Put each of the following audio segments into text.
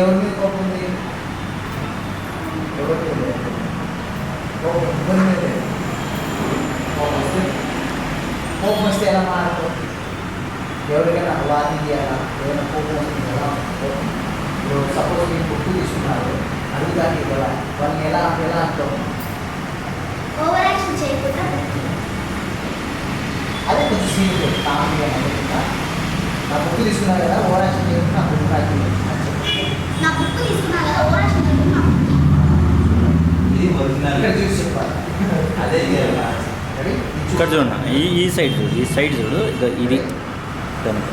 ఎవరి మీద కోపం ఉంది? ఎవరి మీద. కోపం? ఎవరి మీద. కోపం వస్తే? కోపం వస్తే ఎలా మారుతావు ఎవరికైనా వార్నింగ్ చేయాలా ఏదైనా కోపం వస్తుంది ఎలా ఇప్పుడు సపోజ్ నేను బుక్ తీసుకున్నారు అడుగుదానికి కదా వాళ్ళని ఎలా ఎలా అంటావు? ఓవర్ యాక్షన్ చేయకుండా అదే కొంచెం సీరియస్ కామెడీ నా బుక్ తీసుకున్నారు కదా ఓవర్ యాక్షన్ చేయకుండా నా ఇక్కడ చూడండి ఈ ఈ సైడ్ చూడు ఈ సైడ్ చూడు ఇది దానికి.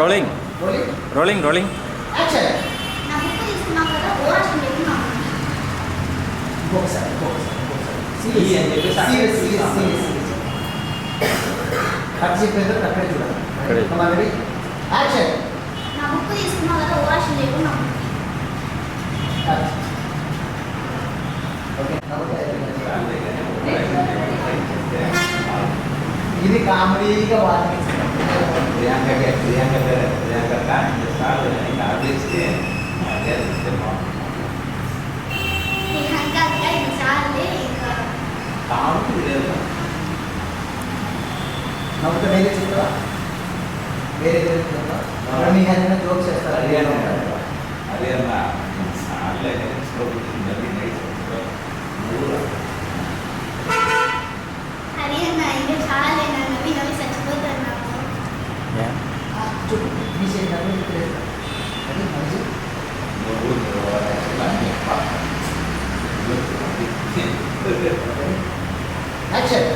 Rolling rolling rolling Action. Book తీసుకున్నా కదా ఓవర్ యాక్షన్ చేయకుండా ఇంకొకసారి ఇంకొకసారి ఇంకొకసారి ఈ అని చెప్పేసి అక్కడ సీరియస్ సీరియస్ చూస్తాం. సీరియస్ సీరియస్ కట్ చెప్పేది అక్కడే చూడాలి అక్కడే. రెడీ యాక్షన్ నా బుక్ తీసుకున్నా కదా ఓవర్ యాక్షన్ చేయకుండా కట్ ఓకే నవ్వుతాయి ఇది కామెడీగా వార్నింగ్ ప్రియాంక ప్రియాంక ప్రియాంక కావాలి లేదు నవ్వుతా వేరే చెప్తారా వేరే మీ హెల్త్ జోక్స్ చేస్తారు? అదే అన్న. అదే అన్న సార్లే మళ్ళీ నైట్ మూడు హరి అన్న ఇంకా చాలే నా నవ్వి నవ్వి చచ్చిపోతాను నాకు చూడు మీ సైడ్ నవ్వు ఇక్కడ వేస్తా. అది మంచి మూడు యాక్షన్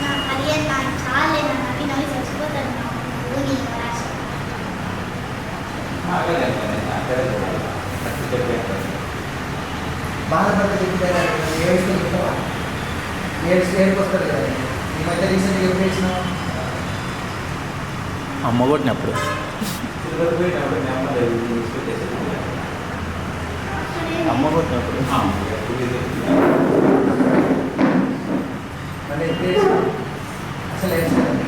నా హరి అన్న చాలే నా నవ్వి నవ్వి చచ్చిపోతాను నాకు నీ ఓవర్ యాక్షన్ అక్కడే అక్కడే చెప్పాను బాధపడ్డ చెప్తారా ఏడుస్తూ చెప్తావా ఏడ్స్ ఏడుపు వస్తుంది కదా ఈ మధ్య రీసెంట్గా ఎప్పుడు ఏడ్చినావు అమ్మ కొట్టినప్పుడు. అమ్మ కొట్టినప్పుడు మళ్ళీ ఎప్పుడు ఏడ్చినావు అసలు ఏడ్చలేదు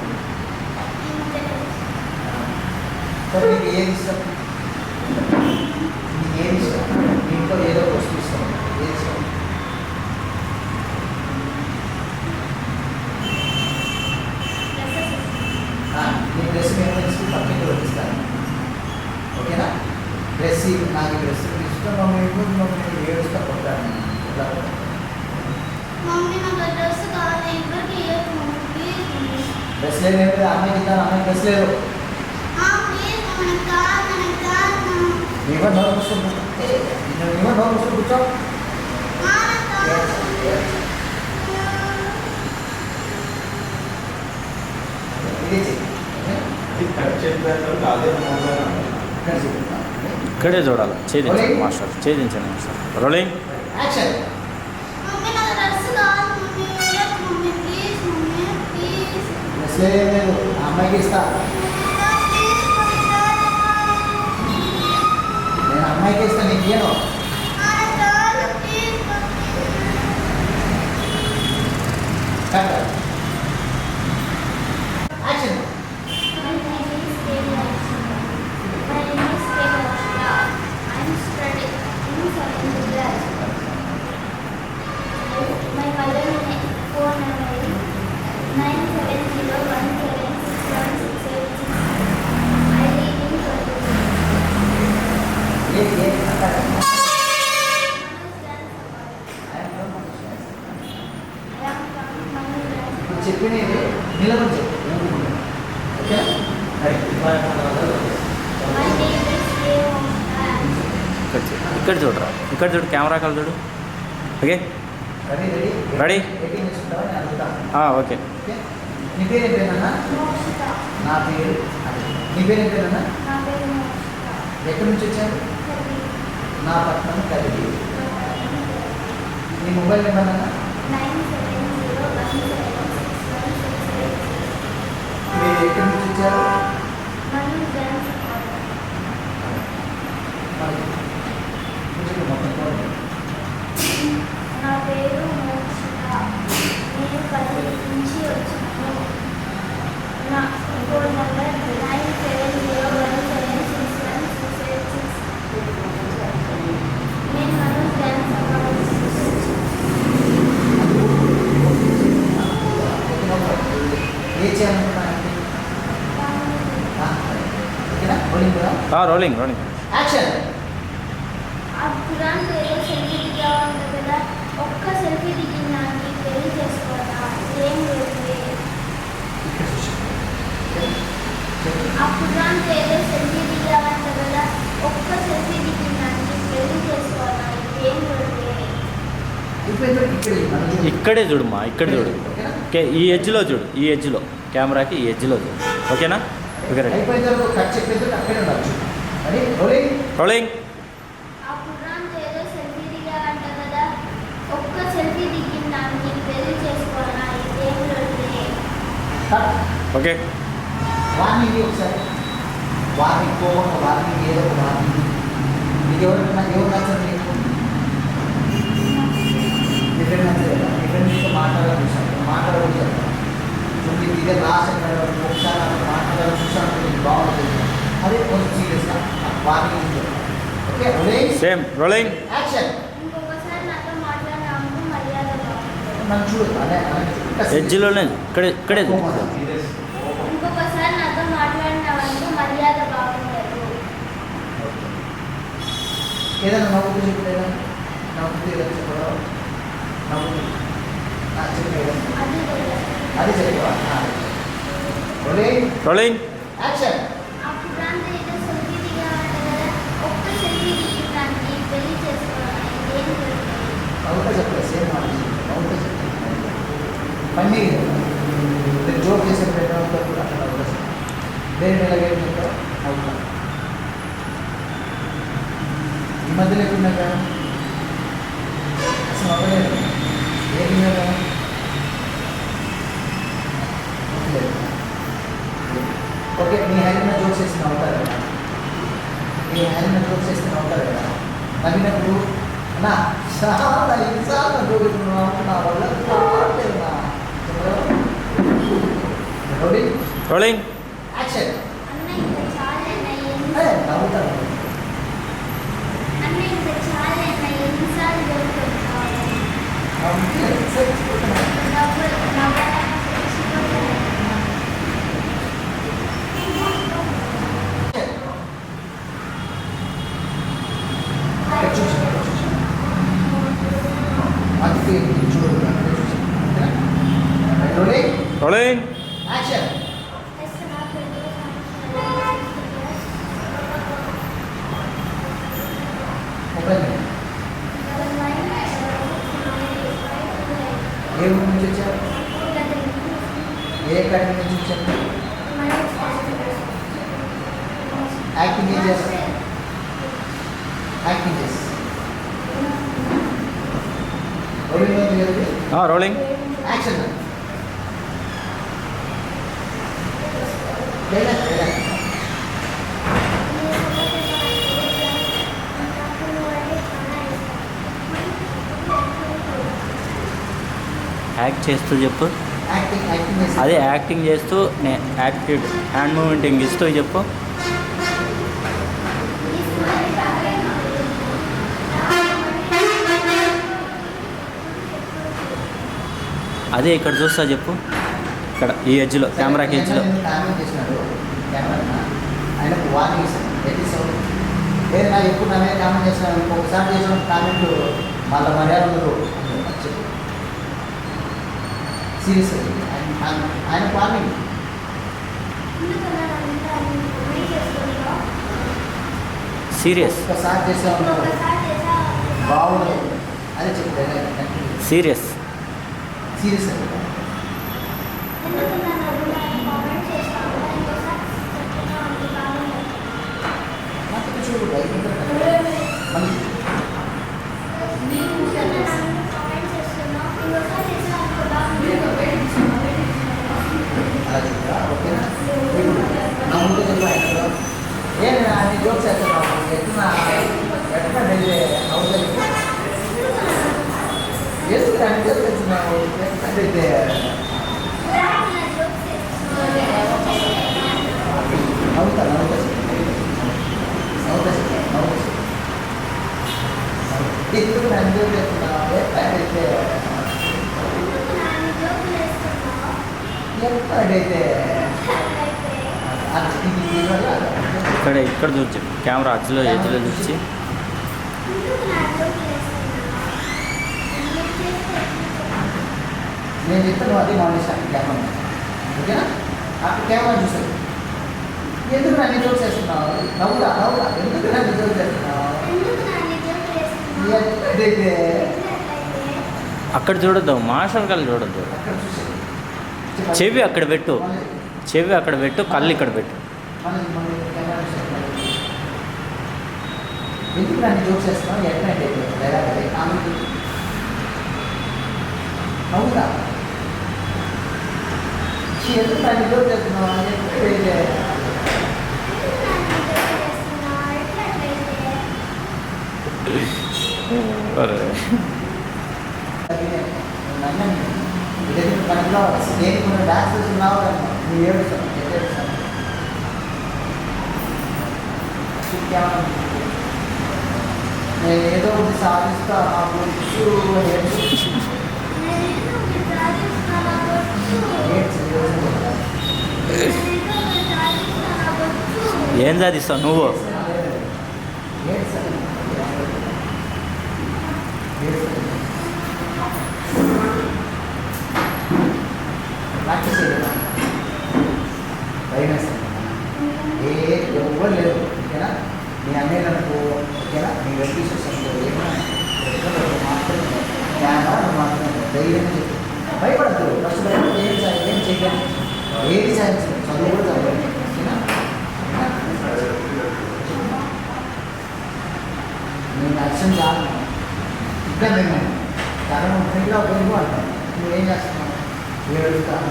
సరే నీకు ఏది ఇష్టం నీకు ఏది ఇష్టం నీ ఇంట్లో ఏదో ఒక వస్తువు ఇష్టం ఏది ఇష్టం ఆ, నీ డ్రెస్ మేము తెలిసి పక్కకి పంపిస్తాను ఓకేనా డ్రెస్ ఇవి నాకు డ్రెస్ ఇష్టం మమ్మల్ని ఇప్పుడు? Mummy mummy? Please mummy. Dress లేదు ఏం లేదు అమ్మాయికి ఇద్దాను అమ్మాయికి డ్రెస్ లేదు. మమ్మీ నీవో నోరు కూర్చో. కూర్చో. కావాలి ఇదే చెయ్యి అదే ఇక్కడ చెయ్యి ఇక్కడే చూడాలి. ఛేదించండి మాస్టర్. ఛేదించండి మాస్టర్. రోలింగ్. అమ్మాయికి ఇస్తా. ప్లీజ్ మమ్మీ నేను అమ్మాయికి ఇస్తా నీకు ఇయ్యను. నాకు ఇక్కడ చూడు కెమెరా కాల్ చూడు. ఓకే? Ready okay. నీ పేరు. నా పేరు. ఎక్కడి నుంచి వచ్చారు నా పట్నం కలిగి నీ మొబైల్ నెంబర్ అన్నా? మీరు ఎక్కడి నుంచి వచ్చారు? నా పేరు నా రోలింగ్ రోలింగ్ యాక్షన్ ఆ ఖురాన్ ఏదో సెల్ఫీ దిగావంట కదా ఒక్క సెల్ఫీ దిగినానికి పెళ్ళి చేసుకోవాలా ఏం లేదు ఇక్కడ చూసి ఆ ఖురాన్ ఏదో సెల్ఫీ దిగావంట కదా ఒక్క సెల్ఫీ దిగినానికి పెళ్ళి చేసుకోవాలా ఏం లేదు ఇప్పుడు ఎందుకు ఇక్కడ చూడు. ఇక్కడే చూడమ్మా ఇక్కడ చూడు. ఓకేనా ఓకే ఈ ఎడ్జ్లో చూడు ఈ ఎడ్జ్లో. కెమెరాకి ఈ ఎడ్జ్లో చూడు. ఓకేనా? ఓకే రెడీ అయిపోయిన తర్వాత కట్ చెప్పేది అక్కడే ఉండొచ్చు అది రోలింగ్ రోలింగ్ ఆ ఖురాన్ ఏదో సెల్ఫీ దిగావంట కదా ఒక్క సెల్ఫీ దిగినానికి పెళ్ళి చేసుకోవాలా ఏం లేదు కట్ ఓకే వార్నింగ్ ఒకసారి వార్నింగ్ కోపం వార్నింగ్ ఏదో ఒక వార్నింగ్ నీకు ఎవరు ఎవరు నచ్చదు నీకు డిఫరెంట్ నచ్చదు కదా డిఫరెంట్ నీతో మాట్లాడాలని చూసాను మాట్లాడాలని చెప్తాను సో నీకు ఇదే లాస్ట్ ఒకసారి అక్కడ మాట్లాడాలని చూసాను నీకు బాగుంటుంది అదే కొంచెం సీరియస్గా warning okay rolling same rolling action ఇంకొకసారి నాతో మాట్లాడినాము మర్యాద బాగుంటుంది నన్ను చూడు అదే ఇంకా serious. ఎడ్జ్లోనే ఇక్కడే ఇక్కడే చూడు కోపం. సీరియస్ ఇంకొకసారి నాతో మాట్లాడినావంటే మర్యాద బాగుండదు ఏదైనా నవ్వుతూ చెప్పు లేదా నవ్వుతూ ఏదైనా చెప్పడం నవ్వుతూ ఆ, చెప్పు ఏదైనా. అది లేదు. అది చెప్పవా రోలింగ్ రోలింగ్ యాక్షన్ ఆ ఖురాన్ ఏదో సెల్ఫీ దిగావంట కదా ఒక్క సెల్ఫీ దిగడానికి పెళ్లి చేసుకోవాలి ఏం లేదు నవ్వుతా చెప్పలేదు సేమ్ మాట నవ్వుతా చెప్పలేదు పన్నీ నేను జోక్ చేసే పెట్టడంతో కూడా అట్లా నవ్వుతా చెప్పు. వేరే నెల ఏం చెప్తావు నవ్వుతా ఈ మధ్యలో ఎక్కడున్నా కదా అసలు అవ్వలేదు ఏమి కదా ఓకే మీ హైన జోక్స్ చేసి నవ్వుతారు కదా మీ హైన జోక్స్ చేస్తే నవ్వుతారు కదా నవ్వినప్పుడు అన్నా చాలా ఇన్సార్లు నవ్వుతున్నావు నా వల్ల కావట్లేదునా రోడీ రోలింగ్ యాక్షన్ అన్న ఇంకా చాలేనా ఏ, ఎన్ని నవ్వుతారు అన్న ఇంకా చాలేనా ఎన్నిసార్లు దొరుకుతావు నవ్వుతే చచ్చిపోతున్నాను. నవ్వు నవ్వాలని చచ్చిపోతాను. ఇక్కడ చూసి ఇక్కడ చూసి అందుకే ఇది చూడు అక్కడ చూసి ఓకేనా రోడీ రోలింగ్ యాక్షన్ Yes, నా పెళ్ళి సంవత్సరాలు మొబైల్ ఏ ఊరు నుంచి వచ్చారు? ఏ అకాడమీ నుంచి వచ్చారు? యాక్టింగ్ ఏం చేస్తారు యాక్టింగ్ చేస్తారు రోలింగ్ యాక్షన్ లేదా లేదా యాక్ట్ చేస్తూ చెప్పు. అదే యాక్టింగ్ చేస్తూ యాటిట్యూడ్ హ్యాండ్ మూమెంటింగ్ ఇస్తూ చెప్పు. అదే ఇక్కడ చూస్తా చెప్పు. ఇక్కడ ఈ ఎడ్జ్లో కెమెరాకి ఎడ్జ్లో. ఎప్పుడు కామెంట్ చేసిన మళ్ళీ మర్యాద సీరియస్ ఆయన వార్నింగ్ సీరియస్. ఒక్కసారి చేసాము బాగుండదు. అదే చెప్పు సీరియస్. సీరియస్ అండి నాకు చూడు నేను అన్ని జోక్స్ చేస్తున్నాను ఎట్లా ఎట్లా వెళ్ళే అవుతుంది ఎందుకు అన్ని జోక్స్ చేస్తున్నావు ఎట్లా నవ్వుతా నవ్వుతా నవ్వుతా నవ్వుతా ఎందుకు ఇక్కడ ఇక్కడ చూసి కెమెరా అజ్లో ఎజ్లో చూసి నేను చెప్తాను అదే మానేశాను కెమెరా ఓకేనా? అక్కడ కెమెరా చూసాను ఎందుకు నన్ను జోక్ చేస్తున్నావు? నవ్వురా నవ్వురా. ఎందుకు నన్ను జోక్ చేస్తున్నావు? అక్కడ చూడొద్దు మాస్టర్ కళ్ళు చూడొద్దు. చెవి అక్కడ పెట్టు. చెవి అక్కడ పెట్టు కళ్ళు ఇక్కడ పెట్టు. చూసాను ఎందుకు నన్ను జోక్ చేస్తున్నావు? ఎట్లయితే లేదా కామెడీ నవ్వురా ఎందుకు నన్ను జోక్ చేస్తున్నావు? ఎట్లయితే ఎందుకు నా జోక్ చేస్తున్నావు? ఎట్లయితే కనుక నేను కొన్ని డాన్స్ చేస్తున్నావు ఏడుస్తాను నేను ఏదో ఒకటి సాధిస్తా ఆ వచ్చు. ఏం సాధిస్తావు నువ్వు? భయం ఏ ఎవరు లేదు ఓకేనా? మీ అన్నయ్య అనుకో ఓకేనా? మీ వెల్ఫీషర్స్ అనుకో ఏమైనా మాత్రమే కెమెరా మాత్రమే ధైర్యం చెప్పి భయపడద్దు. ఫస్ట్ భయపడదు ఏం సాయం ఏం చేయగలను ఏది సాయం చదువు కూడా చదవండి ఓకేనా? నేను అర్థం కాదు. ఇంకా నేను చాలా ఫ్రీగా పోయి అంటాను నువ్వేం చేస్తున్నావు? ఏడుస్తాను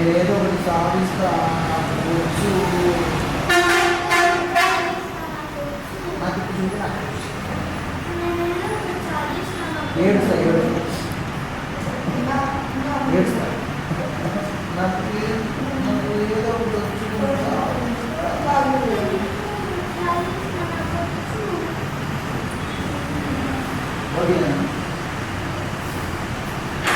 నేను ఏదో ఒకటి సాధిస్తా